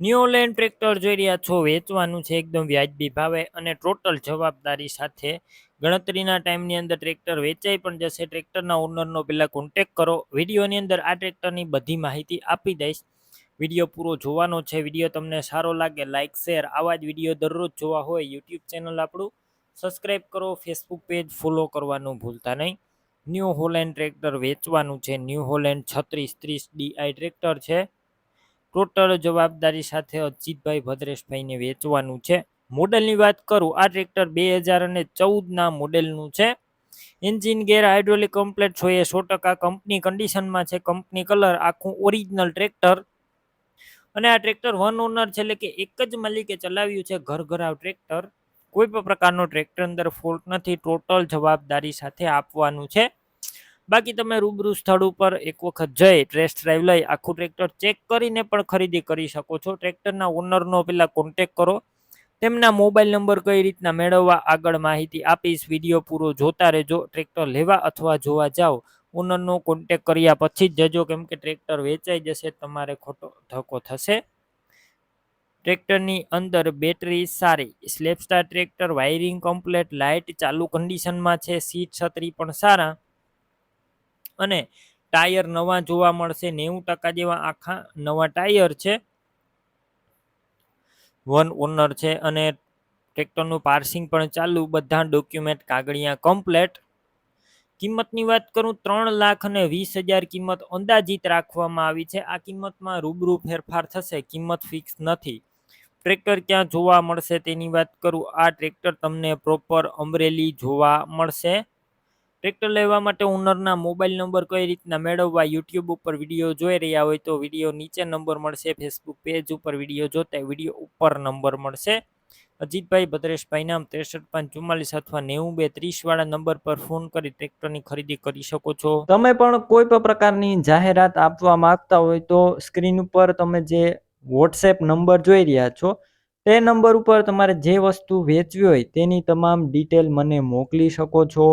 ન્યુલેન્ડ tractor જોઈ રહ્યા છો, વેચવાનું છે એકદમ વ્યાજબી ભાવે અને ટોટલ જવાબદારી સાથે ગણતરીના ટાઈમની અંદર ટ્રેક્ટર વેચાઈ પણ જશે. ટ્રેક્ટરના ઓનરનો પહેલાં કોન્ટેક કરો. વિડીયોની અંદર આ ટ્રેક્ટરની બધી માહિતી આપી દઈશ. વીડિયો પૂરો જોવાનો છે. વીડિયો તમને સારો લાગે લાઇક શેર આવા જ વીડિયો દરરોજ જોવા હોય યુટ્યુબ ચેનલ આપણું. સબસ્ક્રાઈબ કરો ફેસબુક પેજ ફોલો કરવાનું ભૂલતા નહીં. ન્યૂ હોલેન્ડ ટ્રેક્ટર વેચવાનું છે. ન્યૂ હોલેન્ડ છત્રીસ ત્રીસ ડીઆઈ ટ્રેક્ટર છે. ટોટલ જવાબદારી સાથે અજીતભાઈ ભદ્રેશભાઈને વેચવાનું છે. મોડલની વાત કરું, આ ટ્રેક્ટર બે હજાર અને ચૌદના મોડેલનું છે. એન્જિન ગેર હાઇડ્રોલિક કમ્પ્લેટ જોઈએ સો ટકા કંપની કન્ડિશનમાં છે. કંપની કલર આખું ઓરિજિનલ ટ્રેક્ટર. અને આ ટ્રેક્ટર વન ઓનર છે, એટલે કે એક જ માલિકે ચલાવ્યું છે ઘર ઘરાવ ટ્રેક્ટર. કોઈ પણ પ્રકારનો ટ્રેક્ટર અંદર ફોલ્ટ નથી, ટોટલ જવાબદારી સાથે આપવાનું છે. બાકી તમે રૂબરૂ સ્થળ ઉપર એક વખત જઈ ટેસ્ટ ડ્રાઈવ લઈ, આખું ટ્રેક્ટર ચેક કરીને પણ ખરીદી કરી શકો છો. ટ્રેક્ટરના ઓનરનો પહેલાં કોન્ટેક કરો. તેમના મોબાઈલ નંબર કઈ રીતના મેળવવા આગળ માહિતી આપીશ. વીડિયો પૂરો જોતા રહેજો. ટ્રેક્ટર લેવા અથવા જોવા જાઓ. ઓનરનો કોન્ટેક કર્યા પછી જ જજો. કેમ કે ટ્રેક્ટર વેચાઈ જશે, તમારે ખોટો ધક્કો થશે. ટ્રેક્ટરની અંદર બેટરી સારી. સ્લેપસ્ટાર ટ્રેક્ટર વાયરિંગ કમ્પ્લેટ લાઇટ ચાલુ કન્ડિશનમાં છે. સીટ છત્રી પણ સારા. અને ટાયર નવા જોવા મળશે. નેવું ટકા જેવા આખા નવા ટાયર છે. વન ઓનર છે અને ટ્રેક્ટરનું પાર્સિંગ પણ ચાલુ. બધા ડોક્યુમેન્ટ કાગળિયા કમ્પ્લેટ. કિંમતની વાત કરું, ત્રણ લાખ અને વીસ હજાર કિંમત અંદાજિત રાખવામાં આવી છે. આ કિંમતમાં રૂબરૂ ફેરફાર થશે. કિંમત ફિક્સ નથી. ટ્રેક્ટર ક્યાં જોવા મળશે તેની વાત કરું. આ ટ્રેક્ટર તમને પ્રોપર અમરેલી જોવા મળશે. ટ્રેક્ટર લેવા માટે ઓનરના મોબાઈલ નંબર કઈ રીતના મેળવવા યુટ્યુબ ઉપર વીડિયો જોઈ રહ્યા હોય તો વીડિયો નીચે નંબર મળશે, ફેસબુક પેજ ઉપર વીડિયો જોતા વીડિયો ઉપર નંબર મળશે. અજીતભાઈ ભદ્રેશભાઈ નામ ત્રેસઠ પાંચ ચુમ્માલીસ અથવા નેવું બે ત્રીસ વાળા નંબર પર ફોન કરી ટ્રેક્ટરની ખરીદી કરી શકો છો. તમે પણ કોઈ પણ પ્રકારની જાહેરાત આપવા માંગતા હોય તો સ્ક્રીન ઉપર તમે જે વોટ્સએપ નંબર જોઈ રહ્યા છો, તે નંબર ઉપર તમારે જે વસ્તુ વેચવી હોય તેની તમામ ડિટેલ મને મોકલી શકો છો.